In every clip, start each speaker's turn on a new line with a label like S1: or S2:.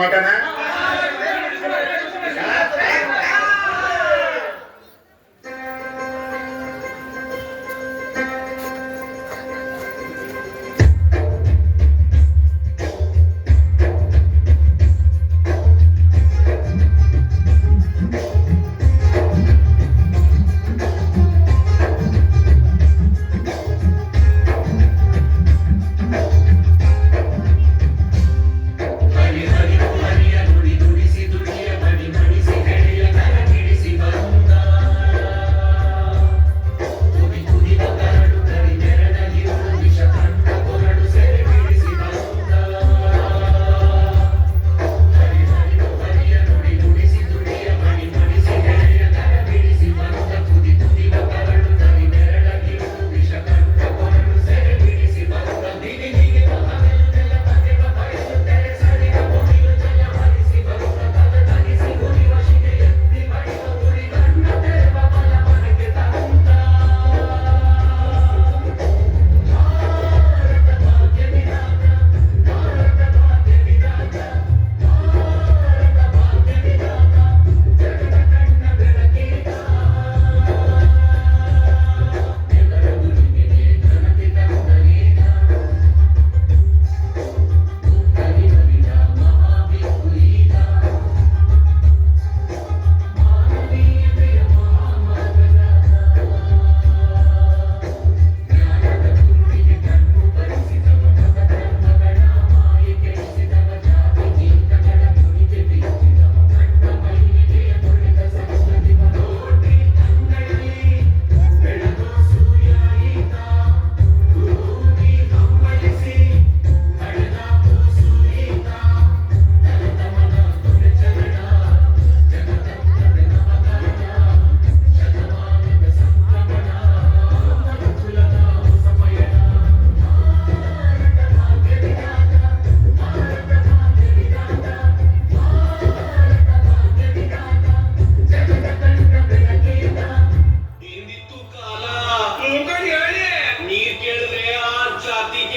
S1: What the hell?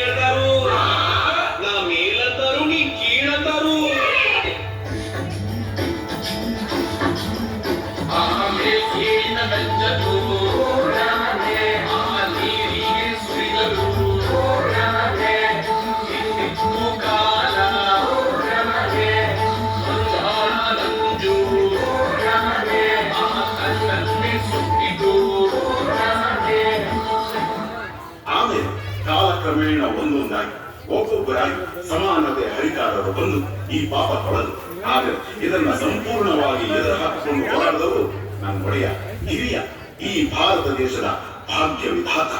S1: ಹೇಳ್ತಾರೋ ಸಮಾನತೆ ಹರಿಕಾರರು ಬಂದು ಈ ಪಾಪ ತೊಳೆದು, ಆದರೆ ಇದನ್ನ ಸಂಪೂರ್ಣವಾಗಿ ಎದುರು ಹಾಕಿಕೊಂಡು ಹೋರಾಡಿದವರು ನನ್ನ ಒಡೆಯ, ಹಿರಿಯ ಈ ಭಾರತ ದೇಶದ ಭಾಗ್ಯ ವಿಧಾತ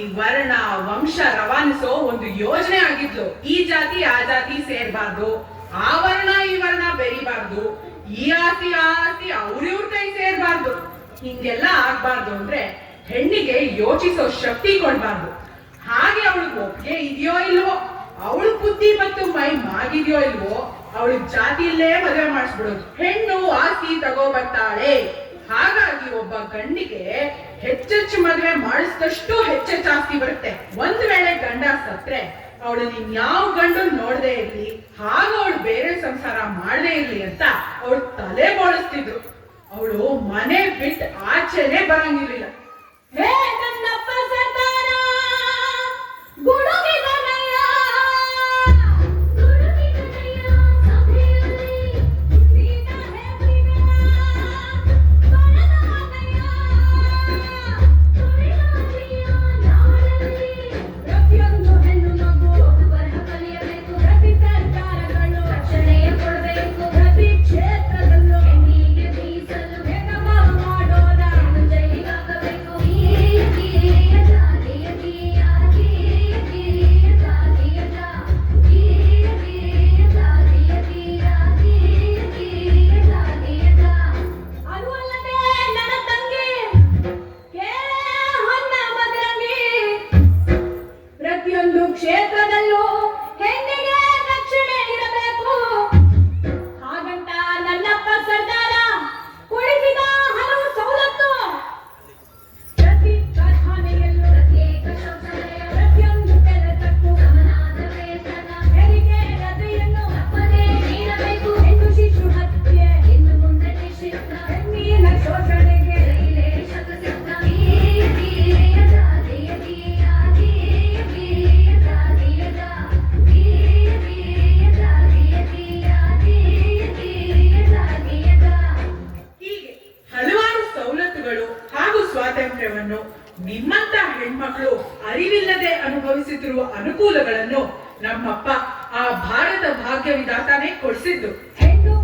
S2: ಈ ವರ್ಣ ವಂಶ ರವಾನಿಸೋ ಒಂದು ಯೋಜನೆ ಆಗಿದ್ಲು. ಈ ಜಾತಿ, ಆ ಜಾತಿ ಸೇರ್ಬಾರ್ದು. ಆ ವರ್ಣ, ಈ ವರ್ಣ ಬೆರಿಬಾರ್ದು. ಈ ಆಸ್ತಿ, ಆ ಆಸ್ತಿ ಅವ್ರಿವ್ರ ಕೈ ಸೇರ್ಬಾರ್ದು. ಹಿಂಗೆಲ್ಲ ಆಗ್ಬಾರ್ದು ಅಂದ್ರೆ ಹೆಣ್ಣಿಗೆ ಯೋಚಿಸೋ ಶಕ್ತಿ ಕೊಡ್ಬಾರ್ದು. ಹಾಗೆ ಅವಳಿಗೆ ಒಪ್ಪಿಗೆ ಇದೆಯೋ ಇಲ್ವೋ?
S3: ಅವಳು ಬುದ್ಧಿ ಮತ್ತು ಮೈ ಮಾಗಿದೆಯೋ ಇಲ್ವೋ? ಅವಳಿಗೆ ಜಾತಿಯಲ್ಲೇ ಮದುವೆ ಮಾಡಿಸ್ಬಿಡೋದು. ಹೆಣ್ಣು ಆಸ್ತಿ ತಗೋಬರ್ತಾಳೆ. ಹಾಗಾಗಿ ಒಬ್ಬ ಗಂಡಿಗೆ ಹೆಚ್ಚೆಚ್ಚು ಮದುವೆ ಮಾಡಿಸಿದಷ್ಟು ಹೆಚ್ಚೆಚ್ಚಾಸ್ತಿ ಬರುತ್ತೆ. ಒಂದ್ ವೇಳೆ ಗಂಡ ಸತ್ರೆ ಅವಳು ನೀನ್ ಯಾವ ಗಂಡು ನೋಡದೆ ಇರ್ಲಿ, ಹಾಗ ಅವಳು ಬೇರೆ ಸಂಸಾರ ಮಾಡದೇ ಇರ್ಲಿ ಅಂತ ಅವಳು ತಲೆ ಬೋಳಿಸ್ತಿದ್ರು. ಅವಳು ಮನೆ ಬಿಟ್ಟು ಆಚೆನೆ ಬರಂಗಿರ್ಲಿಲ್ಲ.
S1: ಹೇ
S3: ಗುಣ ಸ್ವಾತಂತ್ರ್ಯವನ್ನು ನಿಮ್ಮಂತ ಹೆಣ್ಮಕ್ಳು ಅರಿವಿಲ್ಲದೆ ಅನುಭವಿಸುತ್ತಿರುವ ಅನುಕೂಲಗಳನ್ನು ನಮ್ಮಪ್ಪ ಆ ಭಾರತ ಭಾಗ್ಯ ವಿಧಾತಾನೇ ಕೊಡಿಸಿದ್ದು.
S1: ಹೆಣ್ಣು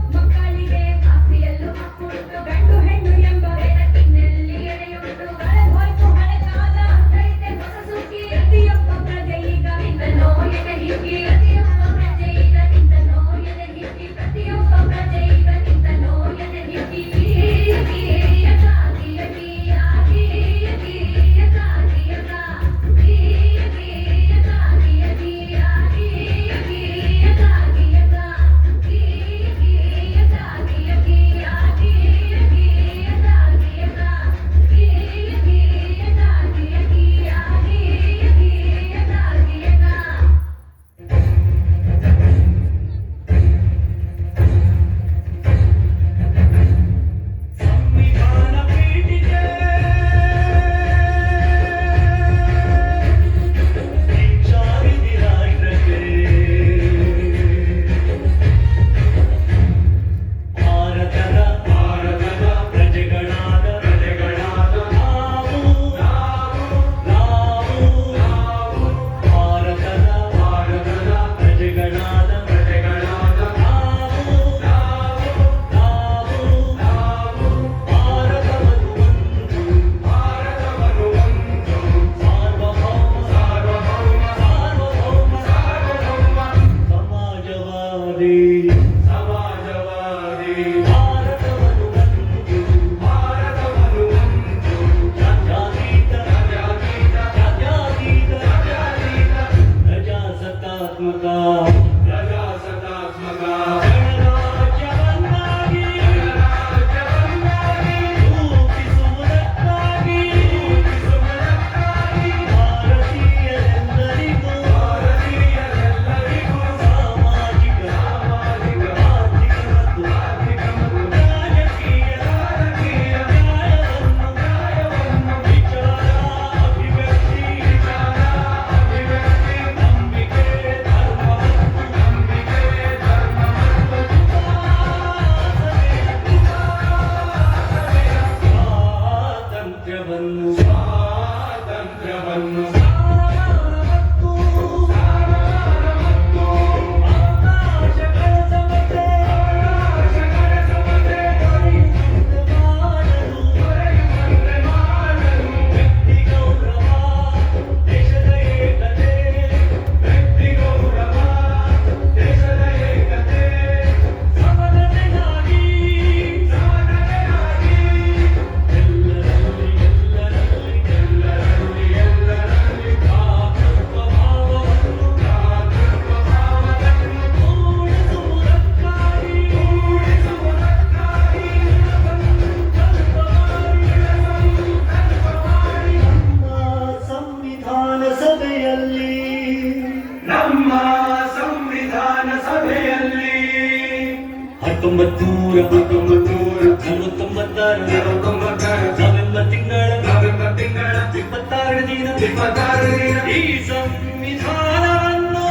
S4: ಸಂವಿಧಾನವನ್ನು.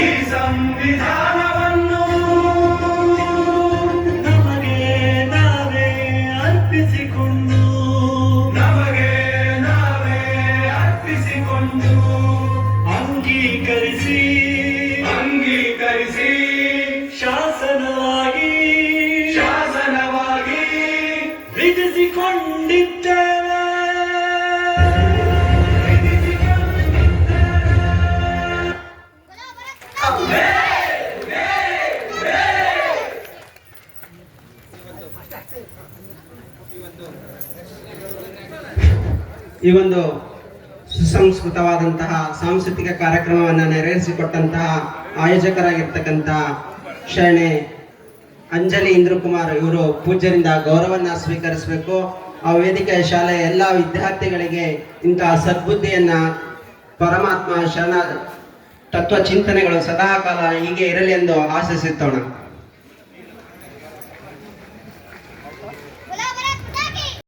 S5: ಈ ಸಂವಿಧಾನವನ್ನು
S4: ನಮಗೆ ನಾವೇ ಅರ್ಪಿಸಿಕೊಂಡು.
S5: ನಮಗೆ ನಾವೇ ಅರ್ಪಿಸಿಕೊಂಡು.
S4: ಅಂಗೀಕರಿಸಿ.
S5: ಅಂಗೀಕರಿಸಿ.
S4: ಶಾಸನವಾಗಿ.
S5: ಶಾಸನವಾಗಿ.
S4: ವಿಧಿಸಿಕೊಂಡಿದ್ದೇವೆ
S6: ಈ ಒಂದು ಸುಸಂಸ್ಕೃತವಾದಂತಹ ಸಾಂಸ್ಕೃತಿಕ ಕಾರ್ಯಕ್ರಮವನ್ನು ನೆರವೇರಿಸಿಕೊಟ್ಟಂತಹ ಆಯೋಜಕರಾಗಿರ್ತಕ್ಕಂತಹ ಶರಣೆ ಅಂಜಲಿ ಇಂದ್ರಕುಮಾರ್ ಇವರು ಪೂಜ್ಯರಿಂದ ಗೌರವನ್ನ ಸ್ವೀಕರಿಸಬೇಕು. ಆ ವೇದಿಕೆಯ ಶಾಲೆಯ ಎಲ್ಲ ವಿದ್ಯಾರ್ಥಿಗಳಿಗೆ ಇಂತಹ ಸದ್ಬುದ್ಧಿಯನ್ನ ಪರಮಾತ್ಮ ಶರಣ ತತ್ವ ಚಿಂತನೆಗಳು ಸದಾಕಾಲ ಹೀಗೆ ಇರಲಿ ಎಂದು ಆಶಿಸುತ್ತೋಣ